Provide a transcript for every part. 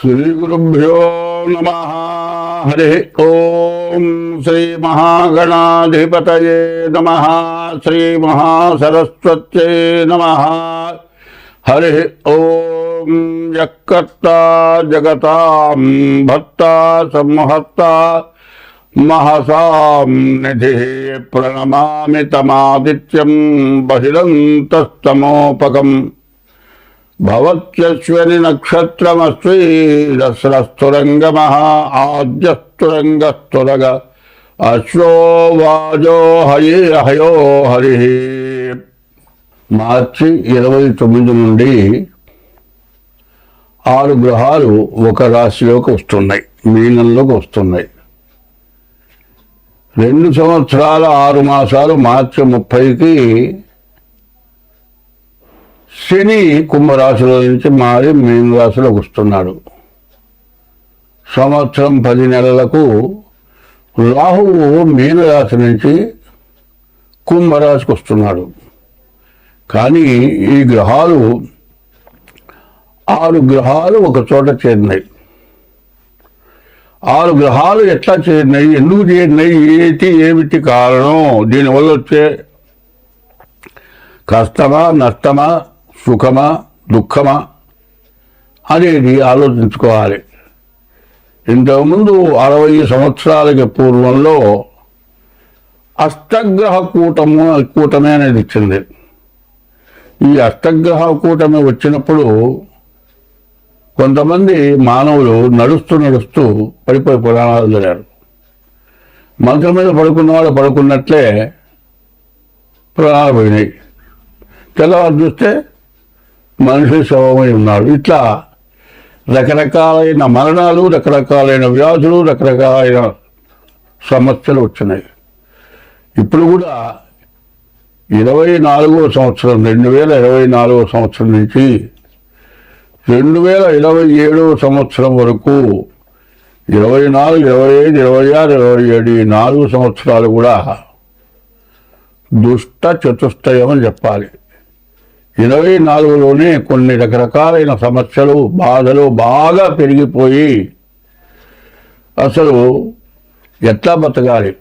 శ్రీగురుభ్యో నమ. హరి ఓం శ్రీ మహాగణాధిపతయే నమ. శ్రీ మహాసరస్వత్యై నమ. హరి ఓం యక్కర్త జగతాం భర్త సంహర్త మహసాం నిధి ప్రణమామి తమాదిత్యం బహిరంతస్తమోపకం భవత్యశ్వని నక్షత్రమస్వీరస్రస్తురంగమ ఆద్యస్తురంగస్తురగ అశ్వో వాజో హరి హయో హరి మార్చి ఇరవై తొమ్మిది నుండి ఆరు గ్రహాలు ఒక రాశిలోకి వస్తున్నాయి మీనంలోకి వస్తున్నాయి. రెండు సంవత్సరాల ఆరు మాసాలు మార్చి ముప్పైకి శని కుంభరాశిలో నుంచి మారి మీన రాశిలోకి వస్తున్నాడు. సంవత్సరం పది నెలలకు రాహువు మీనరాశి నుంచి కుంభరాశికి వస్తున్నాడు. కానీ ఈ గ్రహాలు ఆరు గ్రహాలు ఒక చోట చేరినాయి. ఆరు గ్రహాలు ఎట్లా చేరినాయి ఎందుకు చేరినాయి ఏటి ఏమిటి కారణం దీనివల్ల వచ్చే కష్టమా నష్టమా సుఖమా దుఃఖమా అనేది ఆలోచించుకోవాలి. ఇంతకుముందు అరవై సంవత్సరాలకి పూర్వంలో అష్టగ్రహ కూటము కూటమి అనేది ఇచ్చింది. ఈ అష్టగ్రహ కూటమి వచ్చినప్పుడు కొంతమంది మానవులు నడుస్తూ నడుస్తూ పడిపోయి పురాణాలు జరిగారు మంచం మీద పడుకున్న వాళ్ళు పడుకున్నట్లే ప్రాణాలు పోయినాయి. తెల్లవారు చూస్తే మనిషి శవమై ఉన్నాడు ఇట్లా రకరకాలైన మరణాలు రకరకాలైన వ్యాధులు రకరకాలైన సమస్యలు వచ్చినాయి. ఇప్పుడు కూడా ఇరవై నాలుగో సంవత్సరం రెండు వేల ఇరవై నాలుగో సంవత్సరం నుంచి రెండు వేల ఇరవై ఏడవ సంవత్సరం వరకు ఇరవై నాలుగు ఇరవై ఐదు ఇరవై ఆరు ఇరవై ఏడు ఈ నాలుగు సంవత్సరాలు కూడా దుష్ట చతుష్టయం అని చెప్పాలి. ఇరవై నాలుగులోనే కొన్ని రకరకాలైన సమస్యలు బాధలు బాగా పెరిగిపోయి అసలు ఎట్లా బతకాలి?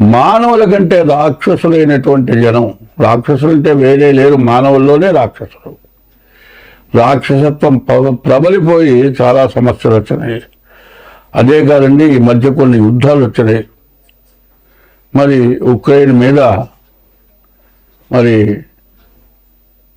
మానవుల కంటే రాక్షసులైనటువంటి జనం రాక్షసులు అంటే వేరే లేరు మానవుల్లోనే రాక్షసులు. రాక్షసత్వం ప్రబలిపోయి చాలా సమస్యలు వచ్చినాయి. అదే కాదండి ఈ మధ్య కొన్ని యుద్ధాలు వచ్చినాయి. మరి ఉక్రెయిన్ మీద మరి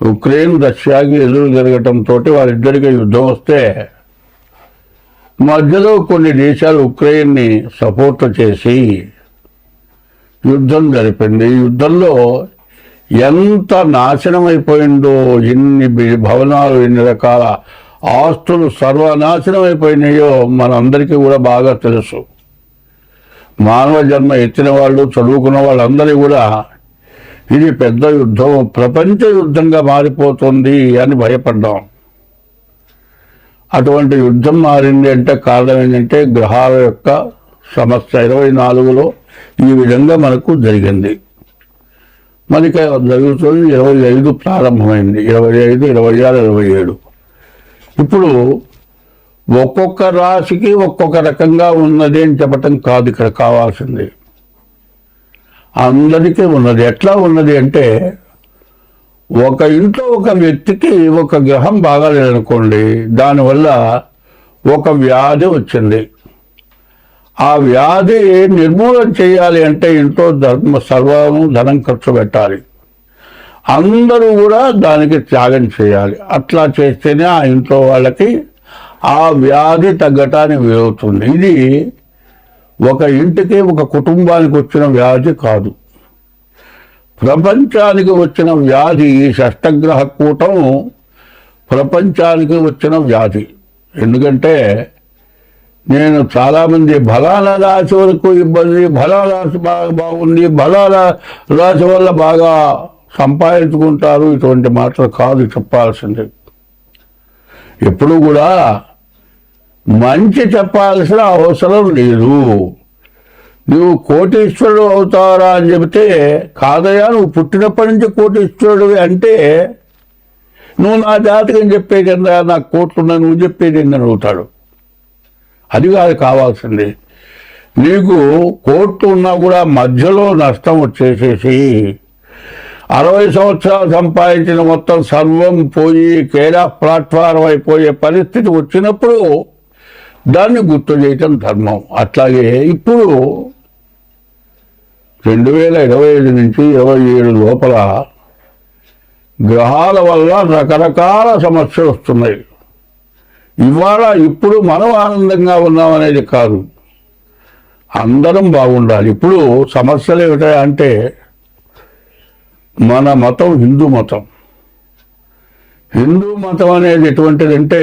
ఉక్రెయిన్ రష్యాకి ఎదురు జరగటంతో వారిద్దరికి యుద్ధం వస్తే మధ్యలో కొన్ని దేశాలు ఉక్రెయిన్ని సపోర్ట్ చేసి యుద్ధం జరిపింది. ఈ యుద్ధంలో ఎంత నాశనం అయిపోయిందో ఎన్ని భవనాలు ఎన్ని రకాల ఆస్తులు సర్వనాశనం అయిపోయినాయో మనందరికీ కూడా బాగా తెలుసు. మానవ జన్మ ఎత్తిన వాళ్ళు చదువుకున్న వాళ్ళందరూ కూడా ఇది పెద్ద యుద్ధం ప్రపంచ యుద్ధంగా మారిపోతుంది అని భయపడ్డాం. అటువంటి యుద్ధం మారింది అంటే కారణం ఏంటంటే గ్రహాల యొక్క సమస్య. ఇరవై నాలుగులో ఈ విధంగా మనకు జరిగింది. మనకి జరుగుతుంది ఇరవై ఐదు ప్రారంభమైంది. ఇరవై ఐదు ఇరవై ఆరు ఇరవై ఏడు. ఇప్పుడు ఒక్కొక్క రాశికి ఒక్కొక్క రకంగా ఉన్నది అని చెప్పటం కాదు ఇక్కడ కావాల్సింది. అందరికీ ఉన్నది. ఎట్లా ఉన్నది అంటే ఒక ఇంట్లో ఒక వ్యక్తికి ఒక గ్రహం బాగాలేదనుకోండి దానివల్ల ఒక వ్యాధి వచ్చింది. ఆ వ్యాధి నిర్మూలన చేయాలి అంటే ఇంట్లో ధర్మ సర్వము ధనం ఖర్చు పెట్టాలి. అందరూ కూడా దానికి త్యాగం చేయాలి. అట్లా చేస్తేనే ఆ ఇంట్లో వాళ్ళకి ఆ వ్యాధి తగ్గటానికి వీలవుతుంది. ఇది ఒక ఇంటికి ఒక కుటుంబానికి వచ్చిన వ్యాధి కాదు. ప్రపంచానికి వచ్చిన వ్యాధి ఈ షష్టగ్రహ కూటం ప్రపంచానికి వచ్చిన వ్యాధి. ఎందుకంటే నేను చాలామంది బలాల రాశి వరకు ఇబ్బంది బలాల రాశి బాగా బాగుంది బలాల రాశి వల్ల బాగా సంపాదించుకుంటారు. ఇటువంటి మాటలు కాదు చెప్పాల్సింది. ఎప్పుడు కూడా మంచి చెప్పాల్సిన అవసరం లేదు. నువ్వు కోటీశ్వరుడు అవుతారా అని చెబితే కాదయా నువ్వు పుట్టినప్పటి నుంచి కోటీశ్వరుడు అంటే నువ్వు నా జాతకం చెప్పేది కింద నాకు కోట్లున్నా నువ్వు చెప్పేది ఏందని అవుతాడు అది కాదు కావాల్సింది. నీకు కోట్లు ఉన్నా కూడా మధ్యలో నష్టం వచ్చేసేసి అరవై సంవత్సరాలు సంపాదించిన మొత్తం సర్వం పోయి కేడా ప్లాట్ఫారం అయిపోయే పరిస్థితి వచ్చినప్పుడు దాన్ని గుర్తు చేయటం ధర్మం. అట్లాగే ఇప్పుడు రెండు వేల ఇరవై ఐదు నుంచి ఇరవై ఏడు లోపల గ్రహాల వల్ల రకరకాల సమస్యలు వస్తున్నాయి. ఇవాళ ఇప్పుడు మనం ఆనందంగా ఉన్నామనేది కాదు. అందరం బాగుండాలి. ఇప్పుడు సమస్యలు ఏమిటంటే మన మతం హిందూ మతం. హిందూ మతం అనేది ఎటువంటిదంటే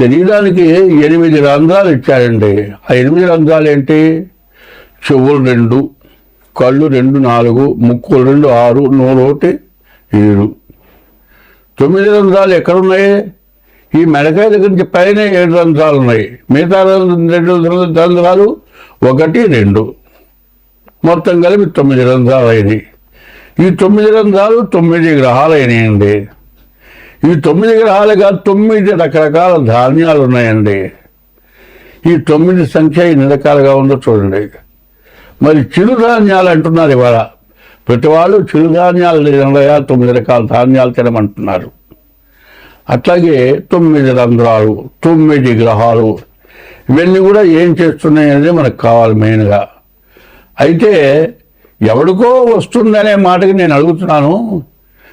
శరీరానికి ఎనిమిది రంధ్రాలు ఇచ్చారండి. ఆ ఎనిమిది రంధ్రాలు ఏంటి? చెవులు రెండు కళ్ళు రెండు నాలుగు ముక్కులు రెండు ఆరు నోరు ఒకటి ఏడు. తొమ్మిది రంధ్రాలు ఎక్కడున్నాయి? ఈ మెడకాయ దగ్గర నుంచి పైన ఏడు రంధ్రాలు ఉన్నాయి. మిగతా రెండు రంధ్రాలు ఒకటి రెండు. మొత్తం కలిపి తొమ్మిది రంధ్రాలు అయినాయి ఈ తొమ్మిది రంధ్రాలు తొమ్మిది గ్రహాలు అయినాయండి ఈ తొమ్మిది గ్రహాలుగా తొమ్మిది రకరకాల ధాన్యాలు ఉన్నాయండి ఈ తొమ్మిది సంఖ్య ఎన్ని రకాలుగా ఉందో చూడండి. మరి చిరుధాన్యాలు అంటున్నారు ఇవాళ. ప్రతి వాళ్ళు చిరుధాన్యాలు లేదా తొమ్మిది రకాల ధాన్యాలు తినమంటున్నారు. అట్లాగే తొమ్మిది రంధ్రాలు తొమ్మిది గ్రహాలు ఇవన్నీ కూడా ఏం చేస్తున్నాయి అనేది మనకు కావాలి మెయిన్గా. అయితే ఎవడికో వస్తుందనే మాటకి నేను అడుగుతున్నాను.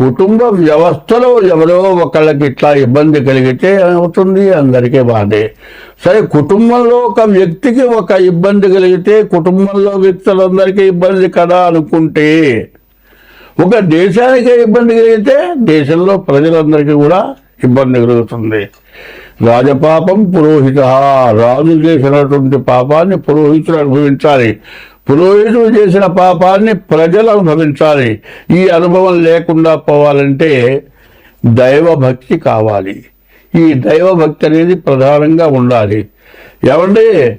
కుటుంబ వ్యవస్థలో ఎవరో ఒకళ్ళకి ఇట్లా ఇబ్బంది కలిగితే అవుతుంది అందరికీ బాధే. సరే కుటుంబంలో ఒక వ్యక్తికి ఒక ఇబ్బంది కలిగితే కుటుంబంలో వ్యక్తులందరికీ ఇబ్బంది కదా అనుకుంటే ఒక దేశానికే ఇబ్బంది కలిగితే దేశంలో ప్రజలందరికీ కూడా ఇబ్బంది కలుగుతుంది. రాజపాపం పురోహిత. రాజు చేసినటువంటి పాపాన్ని పురోహితుడు అనుభవించాలి. పురోహితుడు చేసిన పాపాన్ని ప్రజలు అనుభవించాలి. ఈ అనుభవం లేకుండా పోవాలంటే దైవభక్తి కావాలి. ఈ దైవభక్తి అనేది ప్రధానంగా ఉండాలి. ఏమండి?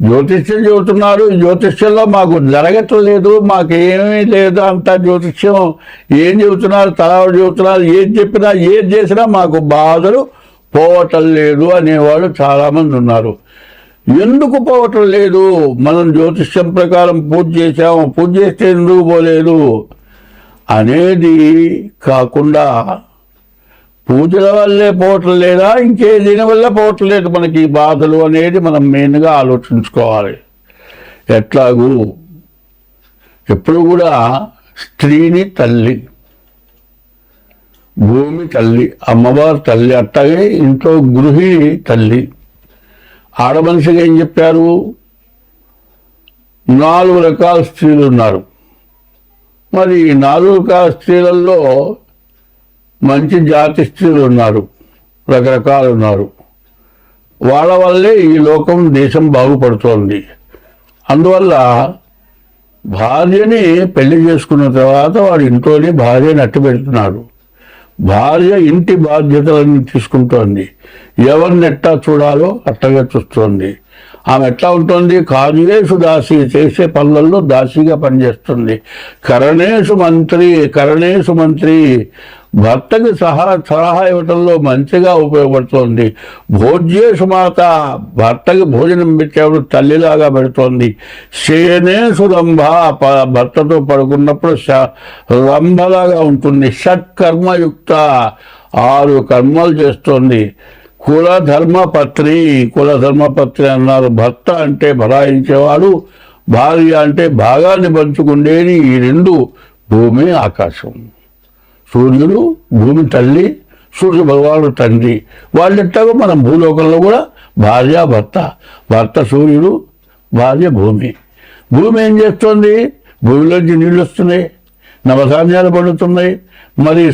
జ్యోతిష్యం చెబుతున్నారు. జ్యోతిష్యంలో మాకు జరగట్లేదు మాకు ఏమీ లేదు అంత జ్యోతిష్యం. ఏం చెబుతున్నారు? తలా చెబుతున్నారు. ఏం చెప్పినా ఏం చేసినా మాకు బాధలు పోవటం లేదు అనేవాళ్ళు చాలామంది ఉన్నారు. ఎందుకు పోవటం లేదు? మనం జ్యోతిష్యం ప్రకారం పూజ చేసాము పూజ చేస్తే ఎందుకు పోలేదు? అనేది కాకుండా పూజల వల్లే పోవటం లేదా ఇంకే దీని వల్ల పోవటం లేదు మనకి. ఈ బాధలు అనేది మనం మెయిన్గా ఆలోచించుకోవాలి. ఎట్లాగూ ఎప్పుడు కూడా స్త్రీని తల్లి భూమి తల్లి అమ్మవారు తల్లి అట్లాగే ఇంట్లో గృహిణి తల్లి ఆడమనిషిగా ఏం చెప్పారు? నాలుగు రకాల స్త్రీలు ఉన్నారు. మరి ఈ నాలుగు రకాల స్త్రీలలో మంచి జాతి స్త్రీలు ఉన్నారు. రకరకాలు ఉన్నారు. వాళ్ళ వల్లే ఈ లోకం దేశం బాగుపడుతోంది. అందువల్ల భార్యని పెళ్ళి చేసుకున్న తర్వాత వాడు ఇంట్లోనే భార్యని అట్టు పెడుతున్నాడు భార్య ఇంటి బాధ్యతలను తీసుకుంటోంది. ఎవరిని ఎట్టా చూడాలో అట్టగా చూస్తోంది. ఆమె ఎట్లా ఉంటుంది? కార్యేషు దాసి చేసే పనులలో దాసిగా పనిచేస్తుంది. కరణేషు మంత్రి కరణేషు మంత్రి భర్తకి సహా సలహా ఇవ్వటంలో మంచిగా ఉపయోగపడుతోంది. భోజ్యేషు మాత భర్తకి భోజనం పెట్టేప్పుడు తల్లిలాగా పెడుతోంది. శయనేషు రంభ భర్తతో పడుకున్నప్పుడు రంభలాగా ఉంటుంది. షట్కర్మయుక్త ఆరు కర్మలు చేస్తోంది. కుల ధర్మపత్రి కుల ధర్మపత్రి అన్నారు. భర్త అంటే భరాయించేవాడు భార్య అంటే భాగాన్ని పంచుకుండేది ఈ రెండు భూమి ఆకాశం. సూర్యుడు భూమి తల్లి సూర్య భగవానుడు తండ్రి. వాళ్ళెట్టాగో మనం భూలోకంలో కూడా భార్య భర్త. భర్త సూర్యుడు భార్య భూమి. భూమి ఏం చేస్తుంది? భూమిలోంచి నీళ్ళు వస్తున్నాయి నవధాన్యాలు పండుతున్నాయి మరి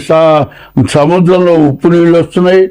సముద్రంలో ఉప్పు నీళ్ళు వస్తున్నాయి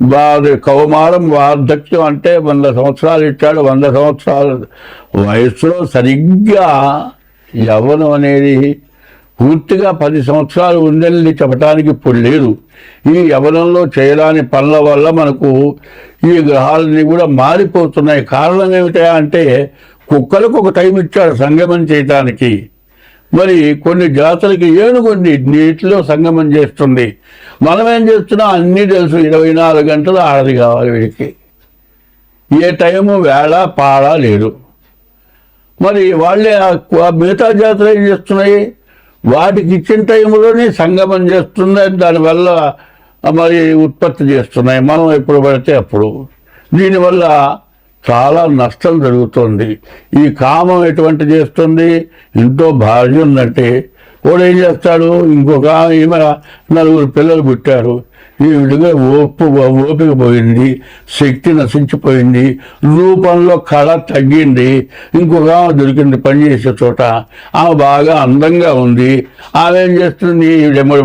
వారి కౌమారం వార్ధక్యం అంటే వంద సంవత్సరాలు ఇచ్చాడు వంద సంవత్సరాలు వయస్సులో సరిగ్గా యవ్వనం అనేది పూర్తిగా పది సంవత్సరాలు ఉందని చెప్పడానికి ఇప్పుడు లేదు. ఈ యవనంలో చేయడానికి పనుల వల్ల మనకు ఈ గ్రహాలన్నీ కూడా మారిపోతున్నాయి. కారణం ఏమిటా అంటే కుక్కలకు ఒక టైం ఇచ్చాడు సంగమం చేయటానికి. మరి కొన్ని జాతులకి ఏనుగుంది నీటిలో సంగమం చేస్తుంది. మనం ఏం చేస్తున్నాం అన్నీ తెలుసు. ఇరవై నాలుగు గంటలు ఆడది కావాలి వీడికి. ఏ టైము వేళ పాడ లేదు. మరి వాళ్ళే మిగతా జాతులు ఏం చేస్తున్నాయి? వాటికి ఇచ్చిన టైంలోనే సంగమం చేస్తున్నాయి దానివల్ల మరి ఉత్పత్తి చేస్తున్నాయి. మనం ఎప్పుడు పడితే అప్పుడు. దీనివల్ల చాలా నష్టం జరుగుతుంది. ఈ కామం ఎటువంటి చేస్తుంది? ఇంట్లో భార్య ఉందంటే వాడు ఏం చేస్తాడు? ఇంకొక ఈమె నలుగురు పిల్లలు పుట్టారు. ఈ విధంగా ఓపు ఓపిక పోయింది శక్తి నశించిపోయింది రూపంలో కళ తగ్గింది ఇంకొక ఆమె దొరికింది పనిచేసే చోట. ఆమె బాగా అందంగా ఉంది. ఆమె ఏం చేస్తుంది ఈవిడెమ్మడి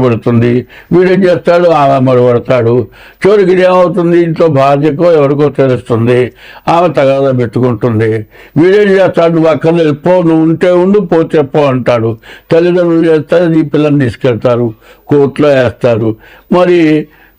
వీడేం చేస్తాడు? ఆమె మడబడతాడు చివరికి ఏమవుతుంది ఇంట్లో భార్యకో ఎవరికో తెలుస్తుంది. ఆమె తగాదా పెట్టుకుంటుంది. వీడేం చేస్తాడు? నువ్వు అక్కడ పో నువ్వు ఉంటే ఉండు పోతే పో అంటాడు. తల్లిదండ్రులు చేస్తారు ఈ పిల్లల్ని తీసుకెళ్తారు కోర్టులో వేస్తారు. మరి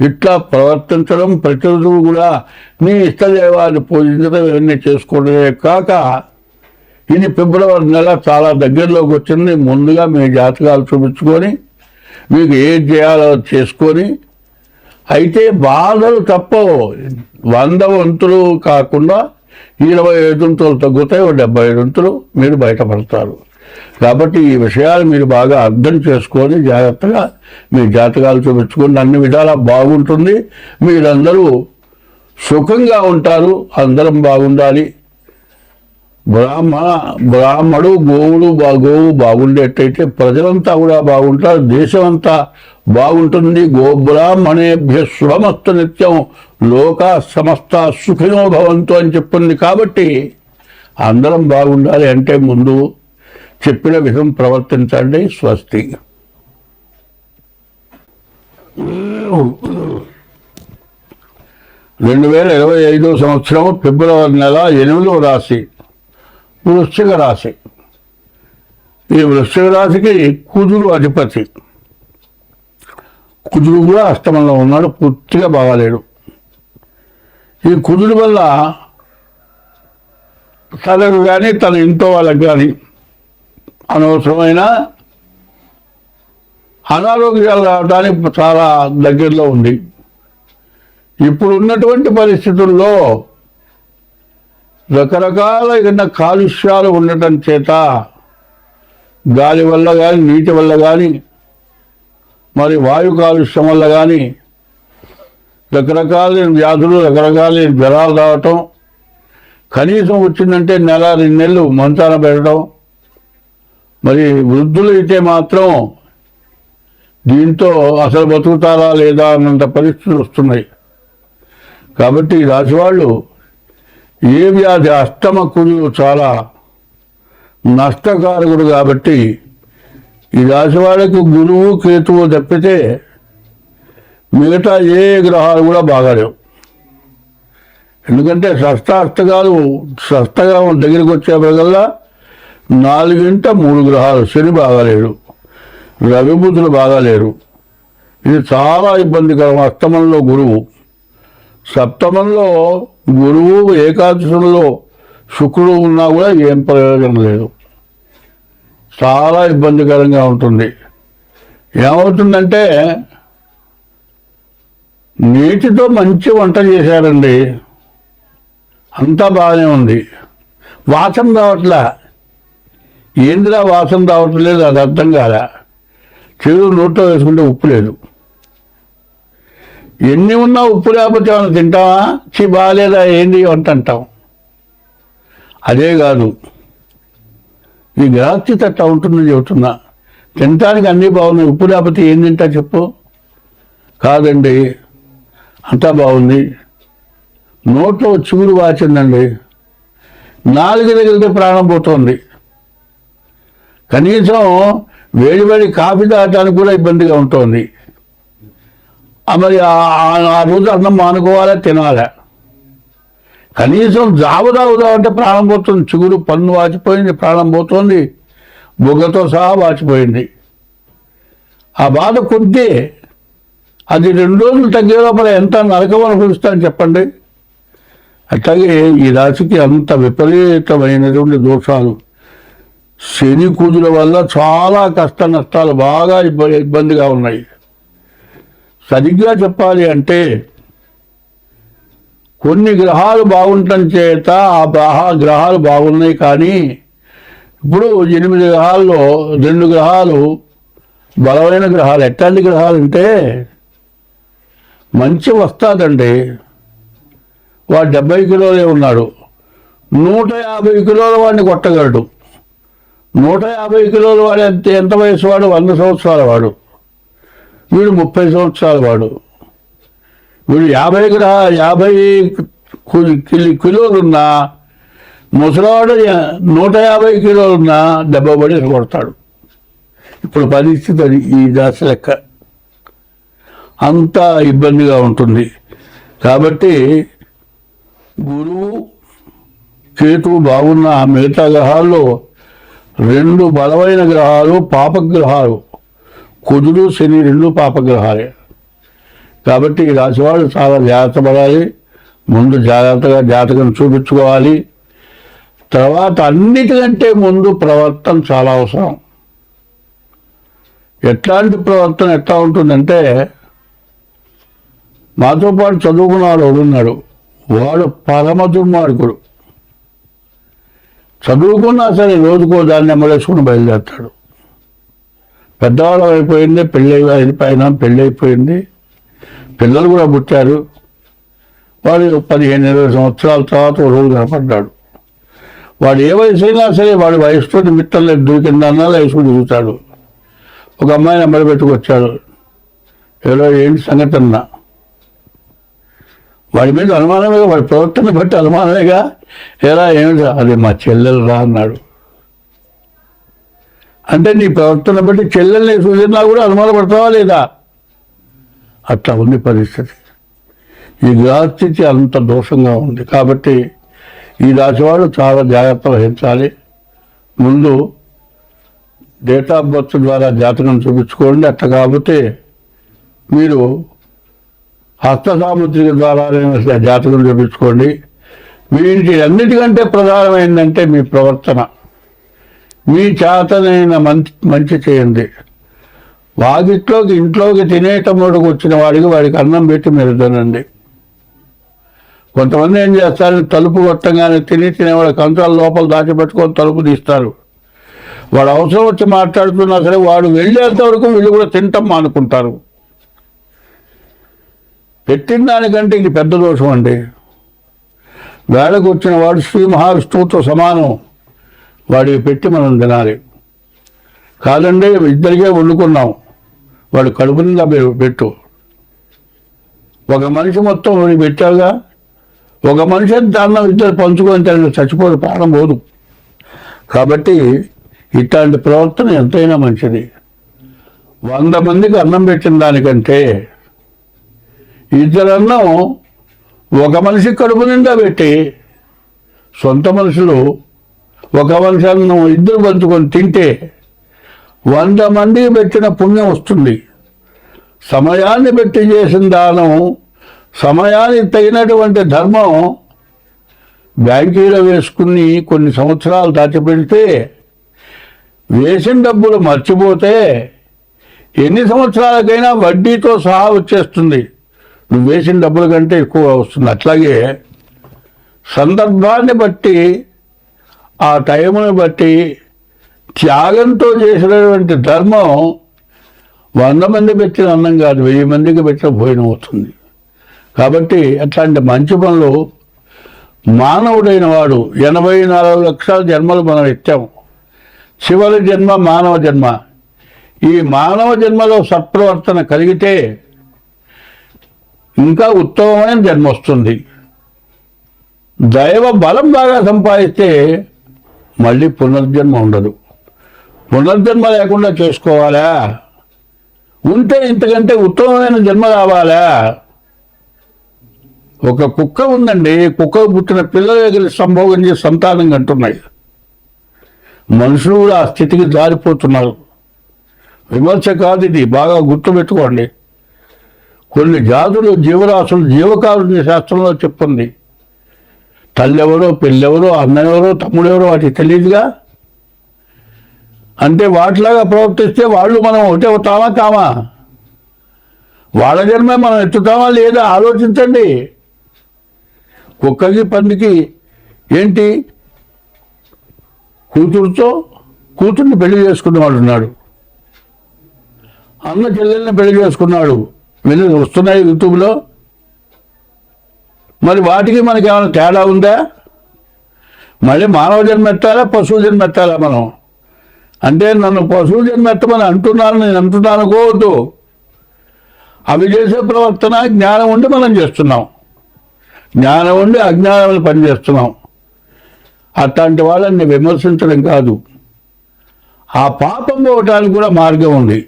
ఇట్లా ప్రవర్తించడం ప్రతిరోజు కూడా నీ ఇష్టదేవాన్ని పూజించడం ఇవన్నీ చేసుకోవడమే కాక ఇది ఫిబ్రవరి నెల చాలా దగ్గరలోకి వచ్చింది. ముందుగా మీ జాతకాలు చూపించుకొని మీకు ఏం చేయాలో చేసుకొని అయితే బాధలు తప్పవు. వంద వంతులు కాకుండా ఇరవై ఐదు వంతులు తగ్గుతాయి ఓ డెబ్బై ఐదు వంతులు మీరు బయటపడతారు. కాబట్టి ఈ విషయాలు మీరు బాగా అర్థం చేసుకొని జాగ్రత్తగా మీ జాతకాలు చూపించుకొని అన్ని విధాలా బాగుంటుంది. మీరందరూ సుఖంగా ఉంటారు. అందరం బాగుండాలి. బ్రాహ్మణ బ్రాహ్మడు గోవులు బా- గోవు బాగుండేటైతే ప్రజలంతా కూడా బాగుంటారు. దేశం అంతా బాగుంటుంది. గోబ్రాహ్మణేభ్య శుభమస్తు నిత్యం లోక సమస్త సుఖినో భవంతు అని చెప్పింది కాబట్టి అందరం బాగుండాలి అంటే ముందు చెప్పిన విధం ప్రవర్తించండి స్వస్తి. రెండు వేల ఇరవై ఐదో సంవత్సరం ఫిబ్రవరి నెల ఎనిమిదో రాశి వృశ్చిక రాశి. ఈ వృశ్చిక రాశికి కుజుడు అధిపతి. కుజుడు కూడా అష్టమంలో ఉన్నాడు పూర్తిగా బాగాలేడు. ఈ కుజుడు వల్ల తనకు కానీ తన ఇంట్లో వాళ్ళకి కానీ అనవసరమైన అనారోగ్యాలు రావడానికి చాలా దగ్గరలో ఉంది. ఇప్పుడు ఉన్నటువంటి పరిస్థితుల్లో రకరకాలైన కాలుష్యాలు ఉండటం చేత గాలి వల్ల కానీ నీటి వల్ల కానీ మరి వాయు కాలుష్యం వల్ల కానీ రకరకాలైన వ్యాధులు రకరకాలైన జ్వరాలు రావటం కనీసం వచ్చిందంటే నెల రెండు నెలలు మంచాన పెట్టడం మరి వృద్ధులు అయితే మాత్రం దీంతో అసలు బతుకుతారా లేదా అన్నంత పరిస్థితులు వస్తున్నాయి. కాబట్టి ఈ ఏ వ్యాధి అష్టమ కుజులు చాలా నష్టకారకుడు కాబట్టి ఈ రాశివాళ్ళకి గురువు కేతువు తప్పితే మిగతా ఏ గ్రహాలు కూడా బాగాలేవు. ఎందుకంటే షష్టాష్టకాలు షష్టగ్రహం దగ్గరికి వచ్చేప్పటికల్లా నాలుగింట మూడు గ్రహాలు. శని బాగాలేడు. రవిబుద్ధులు బాగాలేరు. ఇది చాలా ఇబ్బందికరం. అష్టమంలో గురువు. సప్తమంలో గురువు ఏకాదశంలో శుక్రుడు ఉన్నా కూడా ఏం ప్రయోజనం లేదు. చాలా ఇబ్బందికరంగా ఉంటుంది. ఏమవుతుందంటే నీటితో మంచి వంట చేశారండి. అంతా బాగానే ఉంది. వాసన రావట్లా. ఏందిరా వాసన రావట్లేదు? అది అర్థం కాదా చెరువు నోట్లో వేసుకుంటే ఉప్పు లేదు. ఎన్ని ఉన్నా ఉప్పు లేకపోతే ఏమైనా తింటావా? చి బాగాలేదా? ఏంది? వంట అంటాం అదే కాదు. నీ గ్రాస్తి తట్ట ఉంటుందని చెబుతున్నా. తినటానికి అన్నీ బాగున్నాయి. ఉప్పు లేకపోతే ఏం తింటా చెప్పు. కాదండి. అంతా బాగుంది. నోట్లో చిగురు వాచిందండి. నాలుగు దగ్గరికి ప్రాణం పోతుంది. కనీసం వేడి వేడి కాఫీ తాగడానికి కూడా ఇబ్బందిగా ఉంటుంది. మరి ఆ- ఆ- రోజు అన్నం మానుకోవాలా తినాలా? కనీసం జాబు తాగుదామంటే ప్రాణం పోతుంది. చిగురు పన్ను వాచిపోయింది ప్రాణం పోతుంది. బుగ్గతో సహా వాచిపోయింది. ఆ బాధ కొద్ది అది రెండు రోజులు తగ్గే లోపల ఎంత నరకం అనుభవిస్తాను చెప్పండి. అట్లాగే ఈ రాశికి అంత విపరీతమైనటువంటి దోషాలు. శని కూతుల వల్ల చాలా కష్ట నష్టాలు బాగా ఇబ్బందిగా ఉన్నాయి. సరిగ్గా చెప్పాలి అంటే కొన్ని గ్రహాలు బాగుండటం చేత ఆ గ్రహ గ్రహాలు బాగున్నాయి కానీ ఇప్పుడు ఎనిమిది గ్రహాల్లో రెండు గ్రహాలు బలమైన గ్రహాలు ఎట్లాంటి గ్రహాలు అంటే మంచి వస్తాదండి. వాడు డెబ్బై కిలోలే ఉన్నాడు. నూట యాభై కిలోల వాడిని కొట్టగలడు. నూట యాభై కిలోల వాడు ఎంత ఎంత వయసు వాడు? వంద సంవత్సరాల వాడు. వీడు ముప్పై సంవత్సరాల వాడు. వీడు యాభై గ్రహ యాభై కిలి- కిలోలున్నా ముసలివాడు నూట యాభై కిలోలున్నా దెబ్బ పడి కొడతాడు ఇప్పుడు పరిస్థితి అది ఈ దాస లెక్క. అంత ఇబ్బందిగా ఉంటుంది. కాబట్టి గురువు కేతువు బాగున్న మిగతా గ్రహాల్లో రెండు బలమైన గ్రహాలు పాపగ్రహాలు. కుజుడు శని రెండు పాపగ్రహాలే. కాబట్టి ఈ రాశివాళ్ళు చాలా జాగ్రత్త పడాలి ముందు జాగ్రత్తగా జాతకం చూపించుకోవాలి. తర్వాత అన్నిటికంటే ముందు ప్రవర్తన చాలా అవసరం. ఎట్లాంటి ప్రవర్తన ఎట్లా ఉంటుందంటే మాతో పాటు చదువుకున్నవాడు ఉన్నాడు వాడు పరమ దుర్మార్గుడు చదువుకున్నా సరే రోజుకో దాన్ని అమలేసుకుని బయలుదేరుతాడు. పెద్దవాళ్ళం అయిపోయింది పెళ్ళి అయిపోయినా పెళ్ళి అయిపోయింది పిల్లలు కూడా పుట్టారు. వాడు పదిహేను ఇరవై సంవత్సరాల తర్వాత ఒక రోజు కనపడ్డాడు. వాడు ఏ వయసు అయినా సరే వాడు వయసుతో నిమిత్తం లేదు దూకిందన్నా వేసుకుని దిగుతాడు. ఒక అమ్మాయిని అమ్మడి పెట్టుకొచ్చాడు. ఏదో ఏంటి సంగతి అన్నా వాడి మీద అనుమానమేగా వాడి ప్రవర్తన బట్టి అనుమానమేగా? ఎలా ఏమిటి అది మా చెల్లెలు రా అన్నాడు. అంటే నీ ప్రవర్తన బట్టి చెల్లెల్ని చూసినా కూడా అనుమానపడతావా లేదా? అట్లా ఉంది పరిస్థితి. ఈ గ్రహస్థితి అంత దోషంగా ఉంది. కాబట్టి ఈ రాశివాడు చాలా జాగ్రత్త వహించాలి. ముందు డేట్ ఆఫ్ బర్త్ ద్వారా జాతకం చూపించుకోండి అట్లా కాబట్టి మీరు హస్త సాముద్రిక ద్వారా జాతకం చూపించుకోండి. వీటి అన్నిటికంటే ప్రధానమైందంటే మీ ప్రవర్తన. మీ చేతనైన మంచి మంచి చేయండి. వాగిట్లోకి ఇంట్లోకి తినేటమ్మడికి వచ్చిన వాడికి వాడికి అన్నం పెట్టి మీరు తినండి. కొంతమంది ఏం చేస్తారు? తలుపు కొట్టంగానే తిని తినేవాడు కంచాల లోపల దాచిపెట్టుకొని తలుపు తీస్తారు. వాడు అవసరం వచ్చి మాట్లాడుతున్నా సరే వాడు వెళ్ళేంత వరకు వీళ్ళు కూడా తింటాం అనుకుంటారు. పెట్టిన దానికంటే ఇది పెద్ద దోషం అండి. వేళకు వచ్చిన వాడు శ్రీ మహావిష్ణువుతో సమానం. వాడికి పెట్టి మనం తినాలి. కాదండి ఇద్దరికే వండుకున్నాం. వాడు కడుపు నిండా పెట్టు. ఒక మనిషి మొత్తం వాడికి పెట్టావుగా? ఒక మనిషి అంత అన్నం ఇద్దరు పంచుకొని తిన చచ్చిపోదు ప్రాణం పోదు. కాబట్టి ఇట్లాంటి ప్రవర్తన ఎంతైనా మంచిది. వంద మందికి అన్నం పెట్టిన దానికంటే ఇద్దరు అన్నం ఒక మనిషి కడుపు నిండా పెట్టి సొంత మనుషులు ఒక మనిషి అన్నం ఇద్దరు పంచుకొని తింటే వంద మందికి పెట్టిన పుణ్యం వస్తుంది. సమయాన్ని పెట్టి చేసిన దానం సమయానికి తగినటువంటి ధర్మం బ్యాంకీలో వేసుకుని కొన్ని సంవత్సరాలు దాచిపెడితే వేసిన డబ్బులు మర్చిపోతే ఎన్ని సంవత్సరాలకైనా వడ్డీతో సహా వచ్చేస్తుంది. నువ్వు వేసిన డబ్బుల కంటే ఎక్కువ వస్తుంది. అట్లాగే సందర్భాన్ని బట్టి ఆ టైంని బట్టి త్యాగంతో చేసినటువంటి ధర్మం వంద మంది పెట్టిన అన్నం కాదు వెయ్యి మందికి పెట్టిన భోజనం అవుతుంది. కాబట్టి అట్లాంటి మంచి పనులు మానవుడైన వాడు ఎనభై నాలుగు లక్షల జన్మలు మనం ఎత్తాము చివరి జన్మ మానవ జన్మ. ఈ మానవ జన్మలో సత్ప్రవర్తన కలిగితే ఇంకా ఉత్తమమైన జన్మ వస్తుంది. దైవ బలం బాగా సంపాదిస్తే మళ్ళీ పునర్జన్మ ఉండదు. పునర్జన్మ లేకుండా చేసుకోవాలా? ఉంటే ఇంతకంటే ఉత్తమమైన జన్మ రావాలా? ఒక కుక్క ఉందండి కుక్కకు పుట్టిన పిల్లల దగ్గర సంభోగం చేసి సంతానం కంటున్నాయి. మనుషులు కూడా ఆ స్థితికి జారిపోతున్నారు. విమర్శ కాదు ఇది బాగా గుర్తుపెట్టుకోండి. కొన్ని జాతులు జీవరాశులు జీవకారుణ్య శాస్త్రంలో చెప్తుంది తల్లెవరో పెళ్ళెవరో అన్నెవరో తమ్ముడెవరో వాటికి తెలియదుగా అంటే వాటిలాగా ప్రవర్తిస్తే వాళ్ళు మనం ఒకటే అవుతామా కామా? వాళ్ళ జన్మే మనం ఎత్తుతామా లేదా? ఆలోచించండి. కుక్కకి పందికి ఏంటి? కూతురుతో కూతుర్ని పెళ్ళి చేసుకున్నవాడు ఉన్నాడు. అన్న చెల్లెల్ని పెళ్ళి చేసుకున్నాడు. వెళ్ళి వస్తున్నాయి యూట్యూబ్లో మరి వాటికి మనకి ఏమైనా తేడా ఉందా? మళ్ళీ మానవ జన్మ ఎత్తాలా పశువు జన్మ ఎత్తాలా మనం? అంటే నన్ను పశువు జన్మ ఎత్తమని అంటున్నాను నేను అంటున్నాను అనుకోవద్దు. అవి చేసే ప్రవర్తన జ్ఞానం ఉండి మనం చేస్తున్నాం. జ్ఞానం ఉండి అజ్ఞానం పనిచేస్తున్నాం. అట్లాంటి వాళ్ళని విమర్శించడం కాదు. ఆ పాపం పోవటానికి కూడా మార్గం ఉంది.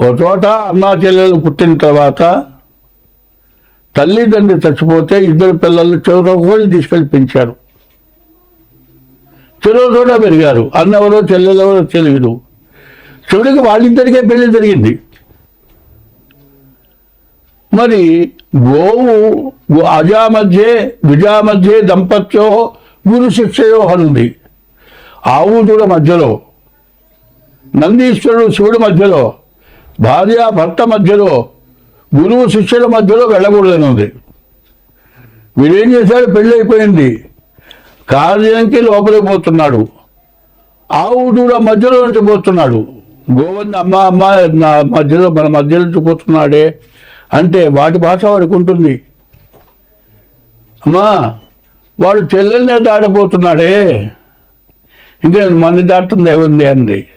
ఓ చోట అన్నా చెల్లెలు పుట్టిన తర్వాత తల్లిదండ్రి చచ్చిపోతే ఇద్దరు పిల్లలు చెరువు తీసుకెళ్ళి పెంచారు. చెరువు చోట పెరిగారు. అన్నెవరో చెల్లెలెవరో తెలియదు. చివరికి వాళ్ళిద్దరికే పెళ్ళి జరిగింది. మరి గోవు అజా మధ్య విజా మధ్య దంపత్యో గురు శిక్షయో అనుంది ఆవు దూడ మధ్యలో నందీశ్వరుడు శివుడి మధ్యలో భార్య భర్త మధ్యలో గురువు శిష్యుల మధ్యలో వెళ్ళకూడదని ఉంది వీడేం చేశాడు? పెళ్ళి అయిపోయింది. కార్యానికి లోపలికి పోతున్నాడు. ఆవు దూడ మధ్యలో నుంచి పోతున్నాడు. గోవింద అమ్మ అమ్మ నా మధ్యలో మన మధ్యలో నుంచి పోతున్నాడే అంటే వాటి భాష వాడికి ఉంటుంది. అమ్మా వాడు చెల్లెల్ని దాటిపోతున్నాడే ఇంకా మంది దాటుతుంది ఏముంది అంది.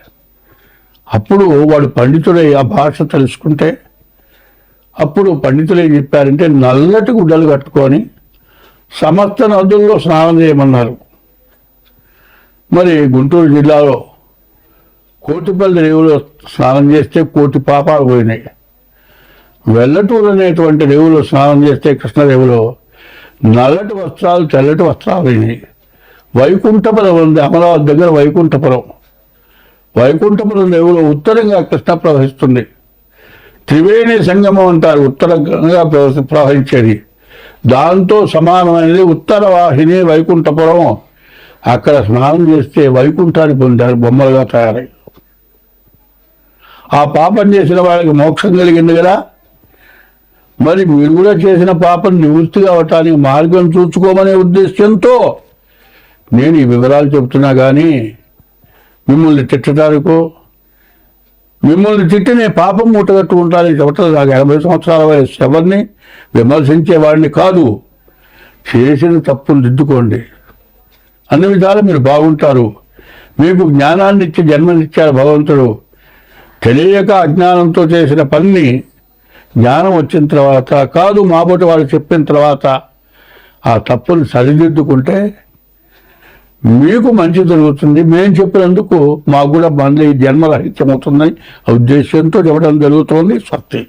అప్పుడు వాడు పండితుడై ఆ భాష తెలుసుకుంటే అప్పుడు పండితులు ఏం చెప్పారంటే నల్లటి గుడ్డలు కట్టుకొని సమస్త నదుల్లో స్నానం చేయమన్నారు. మరి గుంటూరు జిల్లాలో కోటిపల్లి రేవులో స్నానం చేస్తే కోటి పాపాలు పోయినాయి. వెల్లటూరు అనేటువంటి రేవులో స్నానం చేస్తే కృష్ణరేవులో నల్లటి వస్త్రాలు తెల్లటి వస్త్రాలు అయినాయి వైకుంఠపురం ఉంది అమరావతి దగ్గర వైకుంఠపురం. వైకుంఠపురం రేవులో ఉత్తరంగా కృష్ణ ప్రవహిస్తుంది. త్రివేణి సంగమం అంటారు ఉత్తరంగా ప్రవహించేది. దాంతో సమానమైనది ఉత్తర వాహిని వైకుంఠపురం. అక్కడ స్నానం చేస్తే వైకుంఠాన్ని పొందారు బొమ్మలుగా తయారై. ఆ పాపం చేసిన వాళ్ళకి మోక్షం కలిగింది కదా. మరి మీరు కూడా చేసిన పాపం నివృత్తి కావటానికి మార్గం చూసుకోమనే ఉద్దేశంతో నేను ఈ వివరాలు చెప్తున్నా కానీ మిమ్మల్ని తిట్టడానికో మిమ్మల్ని తిట్టి నేను పాపం మూటగట్టుకుంటానని చెప్పటం నాకు ఎనభై సంవత్సరాల వయసు ఎవరిని విమర్శించేవాడిని కాదు. చేసిన తప్పులు దిద్దుకోండి. అన్ని విధాలు మీరు బాగుంటారు. మీకు జ్ఞానాన్ని ఇచ్చి జన్మనిచ్చారు భగవంతుడు. తెలియక అజ్ఞానంతో చేసిన పని జ్ఞానం వచ్చిన తర్వాత కాదు మాబోటి వాళ్ళు చెప్పిన తర్వాత ఆ తప్పును సరిదిద్దుకుంటే మీకు మంచి జరుగుతుంది. మేము చెప్పినందుకు మాకు కూడా మళ్ళీ జన్మరహిత్యం అవుతుందని ఆ ఉద్దేశంతో చెప్పడం జరుగుతోంది. స్వస్తి